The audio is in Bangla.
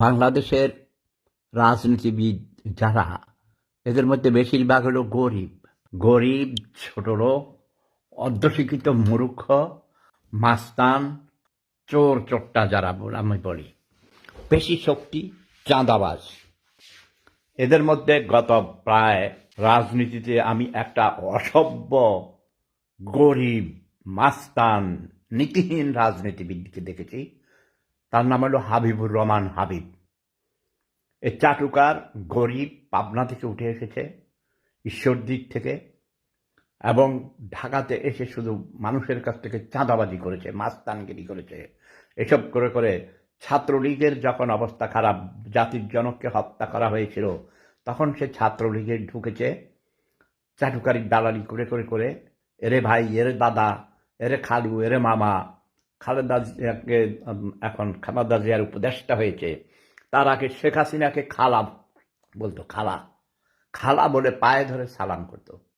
বাংলাদেশের রাজনীতিবিদ যারা, এদের মধ্যে বেশিরভাগ হলো গরিব। গরিব, ছোট লোক অর্ধশিক্ষিত মূর্খ, মাস্তান, চোর চোট্টা যারা আমি বলি। পেশি শক্তি, চাঁদাবাজ। এদের মধ্যে গত প্রায় রাজনীতিতে আমি একটা অসভ্য, গরিব, মাস্তান, নীতিহীন রাজনীতিবিদকে দেখেছি। তার নাম হলো হাবিবুর রহমান হাবিব। এ চাটুকার গরিব পাবনা থেকে উঠে এসেছে ঈশ্বরদীর থেকে, এবং ঢাকাতে এসে শুধু মানুষের কাছ থেকে চাঁদাবাজি করেছে, মাস্তানগিরি করেছে। এসব করে করে ছাত্রলীগের যখন অবস্থা খারাপ, জাতির জনককে হত্যা করা হয়েছিল, তখন সে ছাত্রলীগে ঢুকেছে। চাটুকারির দালালি করে করে করে, এরে ভাই, এরে দাদা, এরে খালু, এরে মামা খালেদা জিয়াকে এখন খালেদা জিয়ার উপদেষ্টা হয়েছে, তার আগে শেখ হাসিনাকে খালা বলতো, খালা। খালা বলে পায়ে ধরে সালাম করতো।